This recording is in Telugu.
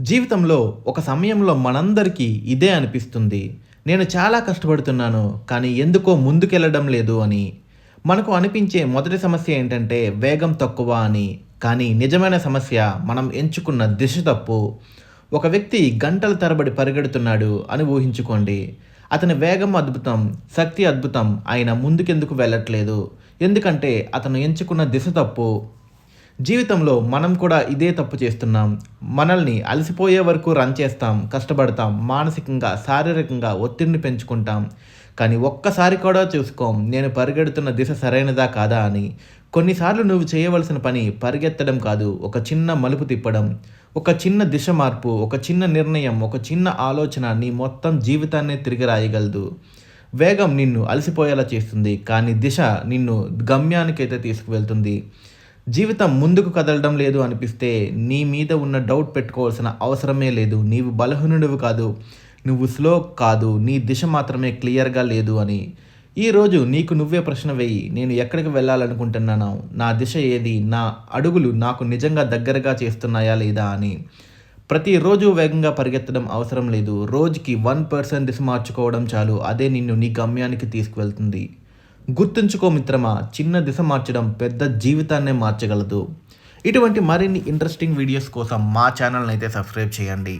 జీవితంలో ఒక సమయంలో మనందరికీ ఇదే అనిపిస్తుంది. నేను చాలా కష్టపడుతున్నాను కానీ ఎందుకో ముందుకెళ్ళడం లేదు అని. మనకు అనిపించే మొదటి సమస్య ఏంటంటే వేగం తక్కువ అని. కానీ నిజమైన సమస్య మనం ఎంచుకున్న దిశ తప్పు. ఒక వ్యక్తి గంటల తరబడి పరిగెడుతున్నాడు అని ఊహించుకోండి. అతని వేగం అద్భుతం శక్తి అద్భుతం ఆయన ముందుకెందుకు వెళ్ళట్లేదు? ఎందుకంటే అతను ఎంచుకున్న దిశ తప్పు. జీవితంలో మనం కూడా ఇదే తప్పు చేస్తున్నాం. మనల్ని అలసిపోయే వరకు రన్ చేస్తాం కష్టపడతాం మానసికంగా శారీరకంగా ఒత్తిడిని పెంచుకుంటాం. కానీ ఒక్కసారి కూడా చూసుకోం నేను పరిగెడుతున్న దిశ సరైనదా కాదా అని. కొన్నిసార్లు నువ్వు చేయవలసిన పని పరిగెత్తడం కాదు ఒక చిన్న మలుపు తిప్పడం. ఒక చిన్న దిశ మార్పు ఒక చిన్న నిర్ణయం ఒక చిన్న ఆలోచన నీ మొత్తం జీవితాన్నే తిరిగి రాయగలదు. వేగం నిన్ను అలసిపోయేలా చేస్తుంది కానీ దిశ నిన్ను గమ్యానికైతే తీసుకువెళ్తుంది. జీవితం ముందుకు కదలడం లేదు అనిపిస్తే నీ మీద ఉన్న డౌట్ పెట్టుకోవాల్సిన అవసరమే లేదు. నీవు బలహీనుడివి కాదు నువ్వు స్లో కాదు నీ దిశ మాత్రమే క్లియర్గా లేదు అని. ఈరోజు నీకు నువ్వే ప్రశ్న వేయి నేను ఎక్కడికి వెళ్ళాలనుకుంటున్నాను? నా దిశ ఏది? నా అడుగులు నాకు నిజంగా దగ్గరగా చేస్తున్నాయా లేదా అని. ప్రతిరోజు వేగంగా పరిగెత్తడం అవసరం లేదు. రోజుకి వన్ పర్సెంట్ దిశ మార్చుకోవడం చాలు. అదే నిన్ను నీ గమ్యానికి తీసుకువెళ్తుంది. గుర్తుంచుకో మిత్రమా చిన్న దిశ మార్చడం పెద్ద జీవితాన్నే మార్చగలదు. ఇటువంటి మరిన్ని ఇంట్రెస్టింగ్ వీడియోస్ కోసం మా ఛానల్ని అయితే సబ్స్క్రైబ్ చేయండి.